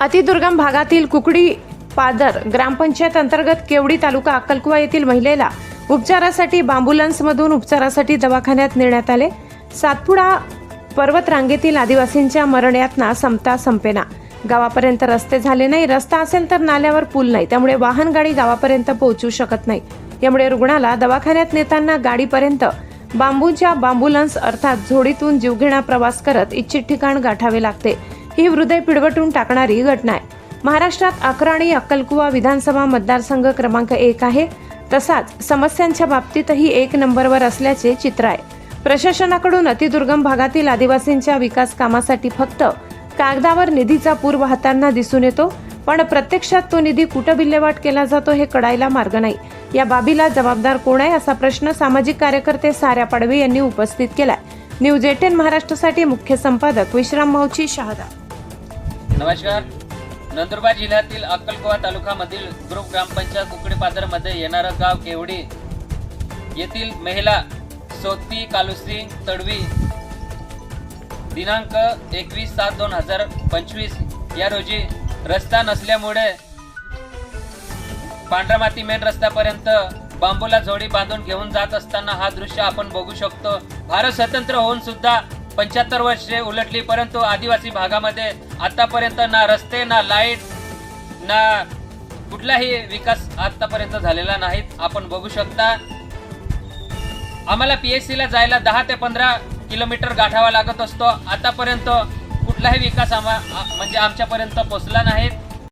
अतिदुर्गम भागातील कुकडी पादर ग्रामपंचायत अंतर्गत केवडी तालुका अक्कलकुवा येथील महिलेला उपचारासाठी बांबुलन्समधून उपचारासाठी दवाखान्यात नेण्यात आले. सातपुडा पर्वत रांगेतील आदिवासींच्या मरण्यातना संपता संपेना. गावापर्यंत रस्ते झाले नाही. रस्ता असेल तर नाल्यावर पूल नाही. त्यामुळे वाहन गाडी गावापर्यंत पोहोचू शकत नाही. यामुळे रुग्णाला दवाखान्यात नेताना गाडीपर्यंत बांबूच्या बांबुलन्स अर्थात झोडीतून जीवघेणा प्रवास करत इच्छित ठिकाण गाठावे लागते. ही हृदय पिळवटून टाकणारी घटना आहे. महाराष्ट्रात अकरा आणि अक्कलकुवा विधानसभा मतदारसंघ क्रमांक एक आहे. तसाच समस्यांच्या बाबतीतही एक नंबरवर असल्याचे चित्र आहे. प्रशासनाकडून अतिदुर्गम भागातील आदिवासींच्या विकास कामासाठी फक्त कागदावर निधीचा पूर वाहताना दिसून येतो पण प्रत्यक्षात तो निधी कुठं विल्हेवाट केला जातो हे कळायला मार्ग नाही. या बाबीला जबाबदार कोण आहे असा प्रश्न सामाजिक कार्यकर्ते साऱ्या पाडवे यांनी उपस्थित केलाय. न्यूज एटेन महाराष्ट्रासाठी मुख्य संपादक विश्राम मावची शहादा. नमस्कार. नंदुरबार जिल्ह्यातील अक्कलकोवा तालुक्यामधील ग्रुप ग्रामपंचायत कुकडीपादरमध्ये येणारं गाव केवडी येथील महिला सोती कालुसिंग तडवी दिनांक एकवीस सात दोन हजार पंचवीस या रोजी रस्ता नसल्यामुळे पांढरा माती मेन रस्त्यापर्यंत बांबूला झोडी बांधून घेऊन जात असताना हा दृश्य आपण बघू शकतो. भारत स्वतंत्र होऊन सुद्धा पंच्याहत्तर वर्षे उलटली परंतु आदिवासी भागामध्ये आतापर्यंत ना रस्ते ना लाइट ना कुठलाही विकास आतापर्यंत झालेला नाहीत आपण बघू शकता आम्हाला पी एस सीला जायला दहा ते पंधरा किलोमीटर गाठावा लागत असतो. आतापर्यंत कुठलाही विकास आम्हा म्हणजे आमच्यापर्यंत पोचला नाहीत